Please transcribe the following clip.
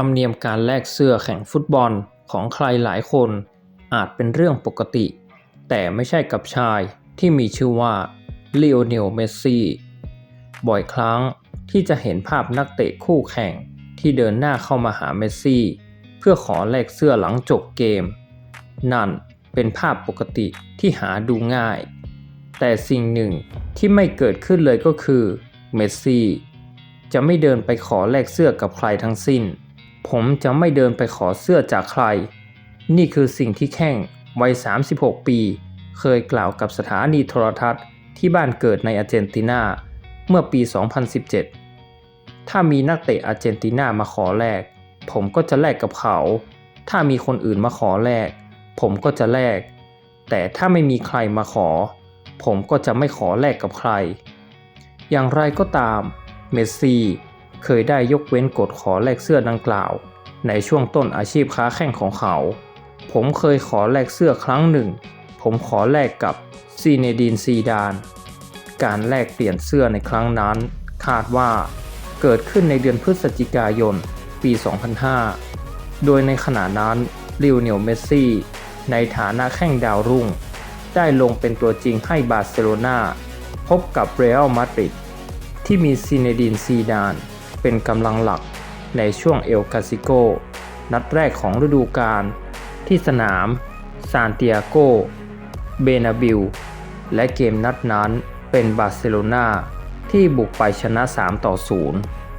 รมเนียมการแลกเสื้อแข่งฟุตบอลของใครหลายคนอาจเป็นเรื่องปกติ แต่ไม่ใช่กับชายที่มีชื่อว่าเลโอเนลเมสซี่บ่อยครั้งที่จะเห็นภาพนักเตะคู่แข่งที่เดินหน้าเข้ามาหาเมสซี่เพื่อขอแลกเสื้อหลังจบเกม นั่นเป็นภาพปกติที่หาดูง่าย แต่สิ่งหนึ่งที่ไม่เกิดขึ้นเลยก็คือเมสซี่จะไม่เดินไปขอแลกเสื้อกับใครทั้งสิ้น ผมจะไม่เดินไปขอเสื้อจากใคร นี่คือสิ่งที่แข้งวัย 36 ปี เคยกล่าวกับสถานีโทรทัศน์ที่บ้านเกิดในอาร์เจนตินา เมื่อปี 2017 ถ้ามีนักเตะอาร์เจนตินามาขอแลก ผมก็จะแลกกับเขา ถ้ามีคนอื่นมาขอแลก ผมก็จะแลก แต่ถ้าไม่มีใครมาขอ ผมก็จะไม่ขอแลกกับใคร อย่างไรก็ตาม เมสซี่ เคยได้ยกเว้นกฎขอแลกเสื้อดังกล่าว ในช่วงต้นอาชีพค้าแข่งของเขา ผมเคยขอแลกเสื้อครั้งหนึ่ง ผมขอแลกกับซีเนดีนซีดาน การแลกเปลี่ยนเสื้อในครั้งนั้น คาดว่าเกิดขึ้นในเดือนพฤศจิกายน ปี 2005 โดยในขณะนั้นลิวเนียลเมสซี่ ในฐานะแข้งดาวรุ่ง ได้ลงเป็นตัวจริงให้บาร์เซโลนาพบกับเรอัลมาดริดที่มีซีเนดีนซีดาน เป็นกำลังหลักในช่วงเอลกาซิโก นัดแรกของฤดูกาลที่สนามซานติอาโก เบนาบิล และเกมนัดนั้นเป็นบาร์เซโลนาที่บุกไปชนะ 3 ต่อ 0